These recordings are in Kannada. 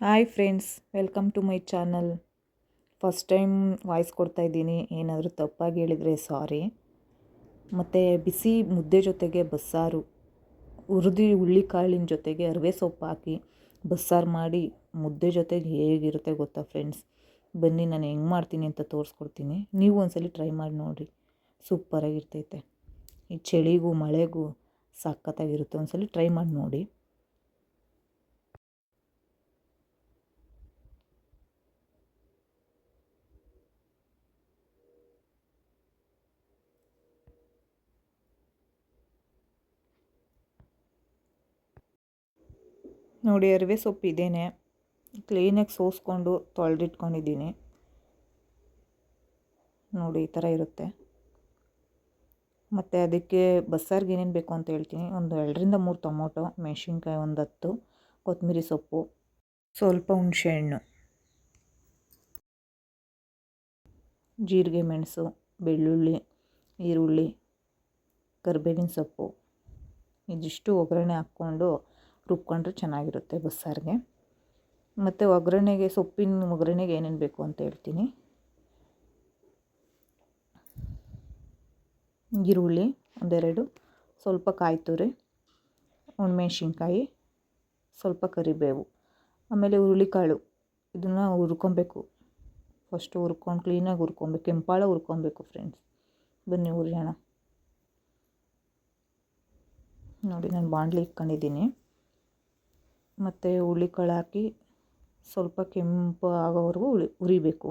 Hi friends welcome to my channel first time voice ಕೊಡ್ತಾ ಇದ್ದೀನಿ. ಏನಾದರೂ ತಪ್ಪಾಗಿ ಹೇಳಿದರೆ ಸಾರಿ ಮತ್ತು ಬಿಸಿ ಮುದ್ದೆ ಜೊತೆಗೆ ಬಸ್ಸಾರು. ಹುರಿದು ಹುಳ್ಳಿಕಾಳಿನ ಜೊತೆಗೆ ಅರಿವೆ ಸೊಪ್ಪು ಹಾಕಿ ಬಸ್ಸಾರು ಮಾಡಿ ಮುದ್ದೆ ಜೊತೆಗೆ ಹೇಗಿರುತ್ತೆ ಗೊತ್ತಾ ಫ್ರೆಂಡ್ಸ್ ಬನ್ನಿ, ನಾನು ಹೆಂಗೆ ಮಾಡ್ತೀನಿ ಅಂತ ತೋರಿಸ್ಕೊಡ್ತೀನಿ. ನೀವು ಒಂದ್ಸಲಿ ಟ್ರೈ ಮಾಡಿ ನೋಡಿರಿ. ಸೂಪರಾಗಿರ್ತೈತೆ ಈ ಚಳಿಗೂ ಮಳೆಗೂ ಸಖತ್ತಾಗಿರುತ್ತೆ. ಒಂದ್ಸಲಿ ಟ್ರೈ ಮಾಡಿ ನೋಡಿ. ನೋಡಿ, ಅರಿವೆ ಸೊಪ್ಪು ಇದೇನೆ. ಕ್ಲೀನಾಗಿ ಸೋಸ್ಕೊಂಡು ತೊಳೆದಿಟ್ಕೊಂಡಿದ್ದೀನಿ. ನೋಡಿ, ಈ ಥರ ಇರುತ್ತೆ. ಮತ್ತು ಅದಕ್ಕೆ ಬಸ್ಸಾರಿಗೆ ಏನೇನು ಬೇಕು ಅಂತ ಹೇಳ್ತೀನಿ. ಒಂದು ಎರಡರಿಂದ ಮೂರು ಟೊಮೊಟೊ, ಮೆಣಸಿನ್ಕಾಯಿ ಒಂದು ಹತ್ತು, ಕೊತ್ತಂಬರಿ ಸೊಪ್ಪು, ಸ್ವಲ್ಪ ಹುಣಸೆಹಣ್ಣು ಜೀರಿಗೆ ಮೆಣಸು, ಬೆಳ್ಳುಳ್ಳಿ, ಈರುಳ್ಳಿ, ಕರಿಬೇವಿನ ಸೊಪ್ಪು, ಇದಿಷ್ಟು ಒಗ್ಗರಣೆ ಹಾಕ್ಕೊಂಡು ರುಬ್ಕೊಂಡ್ರೆ ಚೆನ್ನಾಗಿರುತ್ತೆ ಬಸ್ಸಾರಿಗೆ. ಮತ್ತು ಒಗ್ಗರಣೆಗೆ, ಸೊಪ್ಪಿನ ಒಗ್ಗರಣೆಗೆ ಏನೇನು ಬೇಕು ಅಂತ ಹೇಳ್ತೀನಿ. ಈರುಳ್ಳಿ ಒಂದೆರಡು, ಸ್ವಲ್ಪ ಕಾಯಿ ತುರಿ ಒಣಮೆಣ್ಸಿನ್ಕಾಯಿ ಸ್ವಲ್ಪ ಕರಿಬೇವು, ಆಮೇಲೆ ಹುರುಳಿಕಾಳು. ಇದನ್ನು ಹುರ್ಕೊಬೇಕು. ಫಸ್ಟು ಹುರ್ಕೊಂಡು, ಕ್ಲೀನಾಗಿ ಹುರ್ಕೊಬೇಕು, ಕೆಂಪಾಳ ಹುರ್ಕೊಬೇಕು ಫ್ರೆಂಡ್ಸ್. ಬನ್ನಿ ಹುರಿಯೋಣ ನೋಡಿ, ನಾನು ಬಾಣಲಿ ಇಟ್ಕೊಂಡಿದ್ದೀನಿ. ಮತ್ತು ಹುಳಿ ಹಾಕಿ ಸ್ವಲ್ಪ ಕೆಂಪು ಆಗೋವರೆಗೂ ಉಳಿ ಹುರಿಬೇಕು.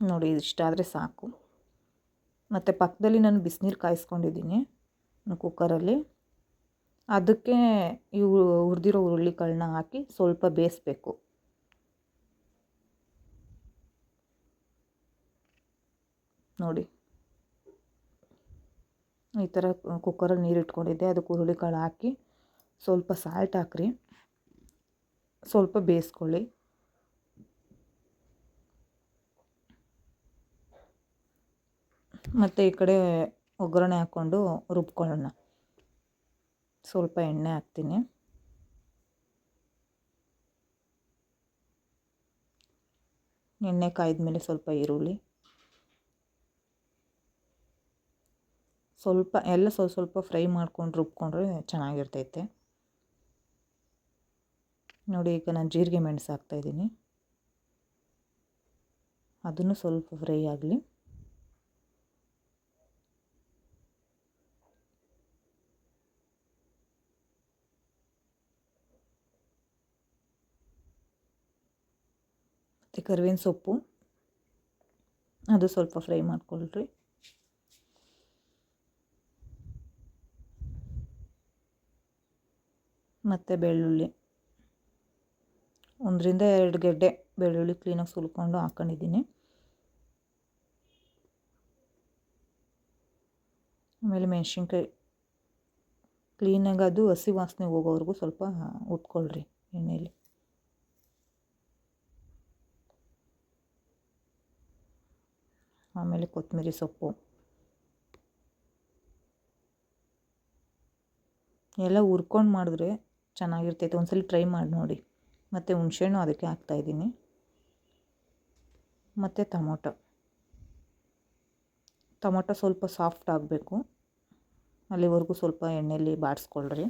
ನೋಡಿ ಇಷ್ಟಾದರೆ ಸಾಕು. ಮತ್ತು ಪಕ್ಕದಲ್ಲಿ ನಾನು ಬಿಸಿನೀರು ಕಾಯಿಸ್ಕೊಂಡಿದ್ದೀನಿ ಕುಕ್ಕರಲ್ಲಿ. ಅದಕ್ಕೆ ಇವು ಹುರಿದಿರೋ ಹುರುಳಿಕಾಳನ್ನ ಹಾಕಿ ಸ್ವಲ್ಪ ಬೇಯಿಸ್ಬೇಕು. ನೋಡಿ. ಈ ಥರ ಕುಕ್ಕರಲ್ಲಿ ನೀರು ಇಟ್ಕೊಂಡಿದ್ದೆ. ಅದಕ್ಕೆ ಹುರುಳಿಕಾಳು ಹಾಕಿ ಸ್ವಲ್ಪ ಸಾಲ್ಟ್ ಹಾಕ್ರಿ. ಸ್ವಲ್ಪ ಬೇಯಿಸ್ಕೊಳ್ಳಿ. ಮತ್ತು ಈ ಕಡೆ ಒಗ್ಗರಣೆ ಹಾಕ್ಕೊಂಡು ರುಬ್ಕೊಳ್ಳೋಣ. ಸ್ವಲ್ಪ ಎಣ್ಣೆ ಹಾಕ್ತೀನಿ. ಎಣ್ಣೆ ಕಾಯ್ದ ಮೇಲೆ ಸ್ವಲ್ಪ ಈರುಳ್ಳಿ. ಸ್ವಲ್ಪ, ಎಲ್ಲ ಸ್ವಲ್ಪ ಸ್ವಲ್ಪ ಫ್ರೈ ಮಾಡ್ಕೊಂಡು ರುಬ್ಕೊಂಡ್ರೆ ಚೆನ್ನಾಗಿರ್ತೈತೆ. ನೋಡಿ, ಈಗ ನಾನು ಜೀರಿಗೆ ಮೆಣಸು ಹಾಕ್ತಾಯಿದ್ದೀನಿ ಅದನ್ನು ಸ್ವಲ್ಪ ಫ್ರೈ ಆಗಲಿ. ಮತ್ತು ಕರಿಬೇವಿನ ಸೊಪ್ಪು, ಅದು ಸ್ವಲ್ಪ ಫ್ರೈ ಮಾಡ್ಕೊಳ್ರಿ. ಮತ್ತು ಬೆಳ್ಳುಳ್ಳಿ. ಒಂದರಿಂದ ಎರಡು ಗೆಡ್ಡೆ ಬೆಳ್ಳುಳ್ಳಿ ಕ್ಲೀನಾಗಿ ಸುಲ್ಕೊಂಡು ಹಾಕೊಂಡಿದ್ದೀನಿ. ಆಮೇಲೆ ಮೆಣಸಿನ್ಕಾಯಿ ಕ್ಲೀನಾಗಿ ಅದು ಹಸಿ ವಾಸನೆ ಹೋಗೋವರೆಗೂ ಸ್ವಲ್ಪ ಉಟ್ಕೊಳ್ರಿ ಎಣ್ಣೆಯಲ್ಲಿ ಆಮೇಲೆ ಕೊತ್ತಂಬರಿ ಸೊಪ್ಪು. ಎಲ್ಲ ಹುರ್ಕೊಂಡು ಮಾಡಿದ್ರೆ ಚೆನ್ನಾಗಿರ್ತೈತೆ. ಒಂದ್ಸಲ ಟ್ರೈ ಮಾಡಿ ನೋಡಿ. ಮತ್ತು ಹುಣಸೆಹಣ್ಣು ಅದಕ್ಕೆ ಹಾಕ್ತಾಯಿದ್ದೀನಿ ಮತ್ತು ಟೊಮೊಟೊ. ಟೊಮೊಟೊ ಸ್ವಲ್ಪ ಸಾಫ್ಟ್ ಆಗಬೇಕು. ಅಲ್ಲಿವರೆಗೂ ಸ್ವಲ್ಪ ಎಣ್ಣೆಯಲ್ಲಿ ಬಾಡಿಸ್ಕೊಳ್ರಿ.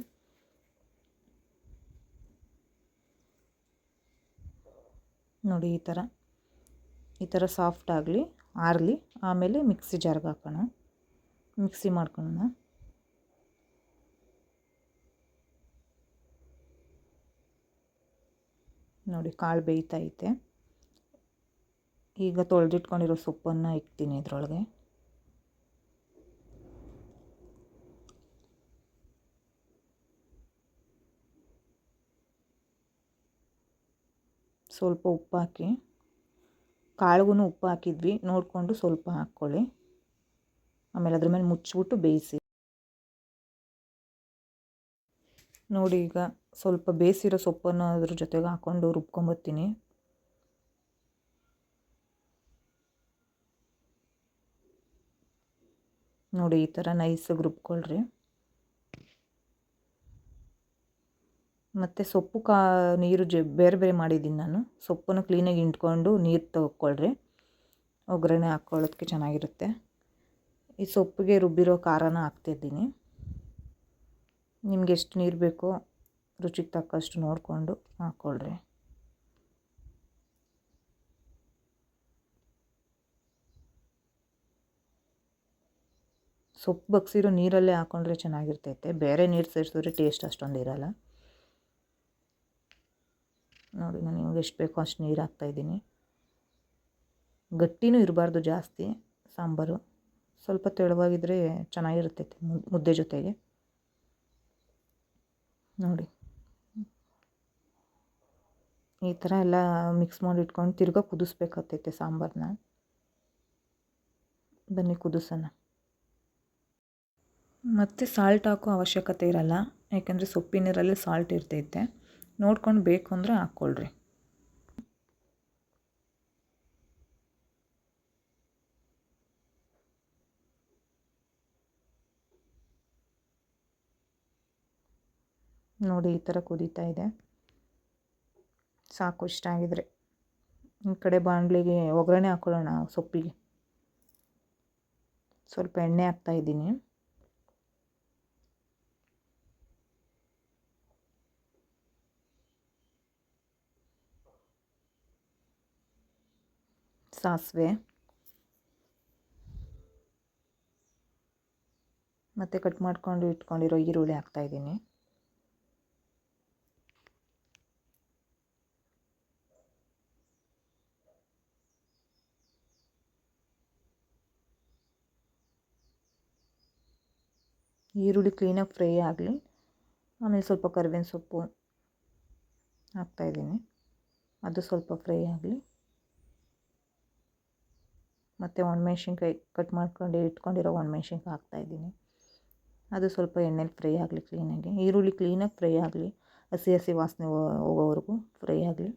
ನೋಡಿ ಈ ಥರ. ಈ ಥರ ಸಾಫ್ಟ್ ಆಗಲಿ, ಆರಲಿ. ಆಮೇಲೆ ಮಿಕ್ಸಿ ಜಾರ್ಗೆ ಹಾಕೋಣ. ಮಿಕ್ಸಿ ಮಾಡ್ಕೊಳ್ಳೋಣ. ನೋಡಿ ಕಾಳು ಬೇಯ್ತೈತೆ ಈಗ ತೊಳೆದಿಟ್ಕೊಂಡಿರೋ ಸೊಪ್ಪನ್ನು ಇಕ್ತೀನಿ ಇದರೊಳಗೆ. ಸ್ವಲ್ಪ ಉಪ್ಪು ಹಾಕಿ ಕಾಳಿಗೂ ಉಪ್ಪು ಹಾಕಿದ್ವಿ. ನೋಡಿಕೊಂಡು ಸ್ವಲ್ಪ ಹಾಕ್ಕೊಳ್ಳಿ. ಆಮೇಲೆ ಅದ್ರ ಮೇಲೆ ಮುಚ್ಚಿಬಿಟ್ಟು ಬೇಯಿಸಿ. ನೋಡಿ ಈಗ ಸ್ವಲ್ಪ ಬೇಯಿಸಿರೋ ಸೊಪ್ಪನ್ನು ಅದ್ರ ಜೊತೆಗೆ ಹಾಕ್ಕೊಂಡು ರುಬ್ಕೊಂಬತ್ತೀನಿ. ನೋಡಿ ಈ ಥರ ನೈಸಾಗಿ ರುಬ್ಕೊಳ್ರಿ. ಮತ್ತು ಸೊಪ್ಪು ಕಾ, ನೀರು ಜ, ಬೇರೆ ಬೇರೆ ಮಾಡಿದ್ದೀನಿ ನಾನು. ಸೊಪ್ಪನ್ನು ಕ್ಲೀನಾಗಿ ಹಿಂಡ್ಕೊಂಡು ನೀರು ತಗೊಳ್ರಿ ಒಗ್ಗರಣೆ ಹಾಕ್ಕೊಳ್ಳೋದಕ್ಕೆ ಚೆನ್ನಾಗಿರುತ್ತೆ. ಈ ಸೊಪ್ಪಿಗೆ ರುಬ್ಬಿರೋ ಖಾರನ ಹಾಕ್ತಿದ್ದೀನಿ. ನಿಮ್ಗೆ ಎಷ್ಟು ನೀರು ಬೇಕೋ ರುಚಿಗೆ ತಕ್ಕಷ್ಟು ನೋಡಿಕೊಂಡು ಹಾಕ್ಕೊಳ್ರಿ. ಸೊಪ್ಪು ಬಗ್ಸಿರೋ ನೀರಲ್ಲೇ ಹಾಕ್ಕೊಂಡ್ರೆ ಚೆನ್ನಾಗಿರ್ತೈತೆ. ಬೇರೆ ನೀರು ಸೇರಿಸಿದ್ರೆ ಟೇಸ್ಟ್ ಅಷ್ಟೊಂದು ಇರಲ್ಲ. ನೋಡಿ, ನಾನು ನಿಮ್ಗೆ ಎಷ್ಟು ಬೇಕೋ ಅಷ್ಟು ನೀರು ಹಾಕ್ತಾಯಿದ್ದೀನಿ ಗಟ್ಟಿನೂ ಇರಬಾರ್ದು, ಜಾಸ್ತಿ. ಸಾಂಬಾರು ಸ್ವಲ್ಪ ತೆಳುವಾಗಿದ್ದರೆ ಚೆನ್ನಾಗಿರುತ್ತೈತೆ ಮುದ್ದೆ ಜೊತೆಗೆ. ನೋಡಿ. ಈ ಥರ ಎಲ್ಲ ಮಿಕ್ಸ್ ಮಾಡಿ ಇಟ್ಕೊಂಡು ತಿರ್ಗಾ ಕುದಿಸ್ಬೇಕಾಗ್ತೈತೆ ಸಾಂಬಾರನ್ನ ಬನ್ನಿ ಕುದಿಸೋಣ. ಮತ್ತು ಸಾಲ್ಟ್ ಹಾಕೋ ಅವಶ್ಯಕತೆ ಇರಲ್ಲ. ಯಾಕೆಂದರೆ ಸೊಪ್ಪಿನೀರಲ್ಲಿ ಸಾಲ್ಟ್ ಇರ್ತೈತೆ. ನೋಡ್ಕೊಂಡು ಬೇಕು ಅಂದರೆ ಹಾಕ್ಕೊಳ್ರಿ. ನೋಡಿ ಈ ಥರ ಕುದೀತಾ ಇದೆ. ಸಾಕು, ಇಷ್ಟ ಆಗಿದ್ರೆ. ಈ ಕಡೆ ಬಾಣಲಿಗೆ ಒಗ್ಗರಣೆ ಹಾಕೊಳ್ಳೋಣ ಸೊಪ್ಪಿಗೆ. ಸ್ವಲ್ಪ ಎಣ್ಣೆ ಹಾಕ್ತಾ ಇದ್ದೀನಿ. ಸಾಸಿವೆ. ಮತ್ತು ಕಟ್ ಮಾಡಿಕೊಂಡು ಇಟ್ಕೊಂಡಿರೋ ಈರುಳ್ಳಿ ಹಾಕ್ತಾಯಿದ್ದೀನಿ ಈರುಳ್ಳಿ ಕ್ಲೀನಾಗಿ ಫ್ರೈ ಆಗಲಿ, ಆಮೇಲೆ ಸ್ವಲ್ಪ ಕರಿಬೇವಿನ ಸೊಪ್ಪು ಹಾಕ್ತಾಯಿದ್ದೀನಿ ಅದು ಸ್ವಲ್ಪ ಫ್ರೈ ಆಗಲಿ. ಮತ್ತು ಒಣಮೆಣ್ಸಿನ್ಕಾಯಿ ಕಟ್ ಮಾಡ್ಕೊಂಡು ಇಟ್ಕೊಂಡಿರೋ ಒಣಮೆಣ್ಸಿನ್ಕಾಯಿ ಹಾಕ್ತಾಯಿದ್ದೀನಿ ಅದು ಸ್ವಲ್ಪ ಎಣ್ಣೆಲಿ ಫ್ರೈ ಆಗಲಿ ಕ್ಲೀನಾಗಿ ಈರುಳ್ಳಿ ಕ್ಲೀನಾಗಿ ಫ್ರೈ ಆಗಲಿ. ಹಸಿ ಹಸಿ ವಾಸನೆ ಹೋಗೋವರೆಗೂ ಫ್ರೈ ಆಗಲಿ.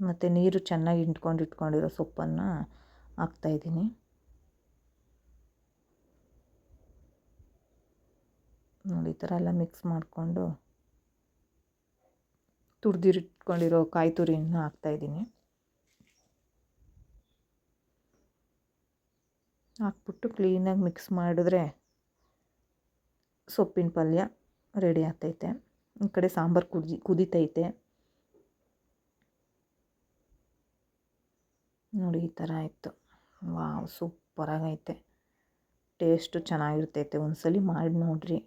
ಮತ್ತು ನೀರು ಚೆನ್ನಾಗಿ ಇಂಟ್ಕೊಂಡು ಇಟ್ಕೊಂಡಿರೋ ಸೊಪ್ಪನ್ನು ಹಾಕ್ತಾಯಿದ್ದೀನಿ ನೋಡಿ, ಈ ಥರ ಎಲ್ಲ ಮಿಕ್ಸ್ ಮಾಡಿಕೊಂಡು ತುರಿದಿಟ್ಕೊಂಡಿರೋ ಕಾಯಿ ತುರಿನ ಹಾಕ್ತಾಯಿದ್ದೀನಿ ಹಾಕ್ಬಿಟ್ಟು ಕ್ಲೀನಾಗಿ ಮಿಕ್ಸ್ ಮಾಡಿದ್ರೆ ಸೊಪ್ಪಿನ ಪಲ್ಯ ರೆಡಿ ಆಗ್ತೈತೆ. ಈ ಕಡೆ ಸಾಂಬಾರು ಕುದಿ ಕುದೀತೈತೆ. ನೋಡಿ, ಈ ಥರ ಆಯಿತು. ವಾವ್, ಸೂಪರಾಗೈತೆ. ಟೇಸ್ಟು ಚೆನ್ನಾಗಿರ್ತೈತೆ. ಒಂದ್ಸಲಿ ಮಾಡಿ ನೋಡಿರಿ.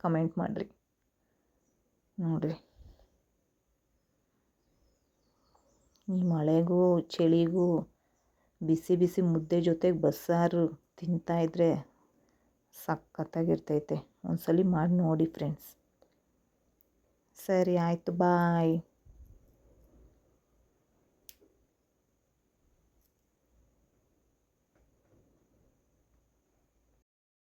ಕಮೆಂಟ್ ಮಾಡಿರಿ. ನೋಡಿರಿ. ಈ ಮಳೆಗೂ, ಚಳಿಗೂ ಬಿಸಿ ಬಿಸಿ ಮುದ್ದೆ ಜೊತೆಗೆ ಬಸ್ಸಾರು ತಿಂತಾಯಿದ್ರೆ ಸಖತ್ತಾಗಿರ್ತೈತೆ. ಒಂದ್ಸಲಿ ಮಾಡಿ ನೋಡಿ ಫ್ರೆಂಡ್ಸ್ ಸರಿ, ಆಯಿತು ಬಾಯ್